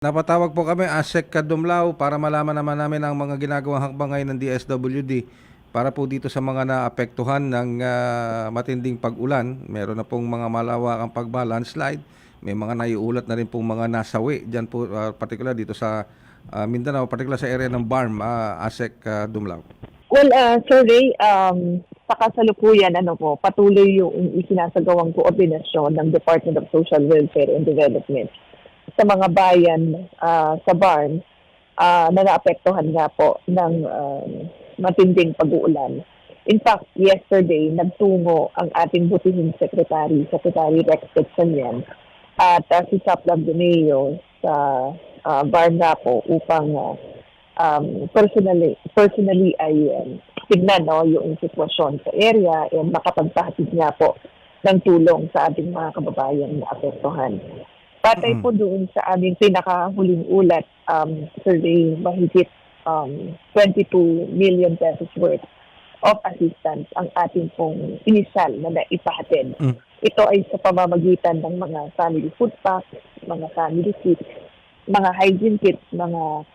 Napatawag po kami, ASEC Kadumlao, para malaman naman namin ang mga ginagawang hakbang ngayon ng DSWD para po dito sa mga naapektuhan ng ah, matinding pag-ulan. Meron na pong mga malawakang pagba, landslide. May mga naiulat na rin pong mga nasawi dyan po, ah, particular dito sa ah, Mindanao, particular sa area ng BARM, ah, ASEC Kadumlao. Well, uh, Sir Ray, um, sa kasalukuyan, ano po, patuloy yung isinasagawang koordinasyon ng Department of Social Welfare and Development sa mga bayan ah, sa Barn ah, na naapektuhan nga po ng um, matinding pag-uulan. In fact, yesterday, nagtungo ang ating butihing secretary, Secretary Rex Quetzalian, at uh, si Saplag Dumeo sa uh, Barn nga po upang ah, um, personally personally ay um, tignan no, yung sitwasyon sa area and makapagpahatid nga po ng tulong sa ating mga kababayan na apektuhan. Patay Mhm. po doon sa aming pinakahuling ulat, um, survey mahigit um, 22 million pesos worth of assistance ang ating pong inisal na naipahatid. Mm. Ito ay sa pamamagitan ng mga family food packs, mga family kits, mga hygiene kits, mga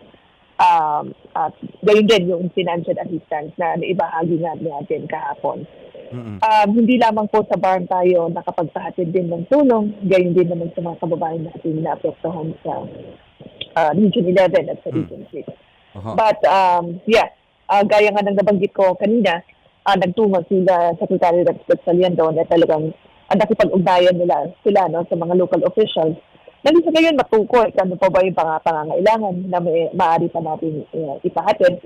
um, at gayon din yung financial assistance na naibahagi nga natin kahapon. Mm-mm. Um, hindi lamang po sa barn tayo nakapagpahatid din ng tulong, gayon din naman sa mga kababayan natin na apektuhan sa uh, Region 11 at sa Mm. Region 6. Aha. But um, yeah, uh, gaya nga ng nabanggit ko kanina, uh, nagtungo sila Secretary Rex Salian doon na talagang ang nakipag-ugnayan nila sila no, sa mga local officials. Nandito sa ngayon matukoy kung ano pa ba yung pang- pangangailangan na may, maaari pa natin uh, ipahatid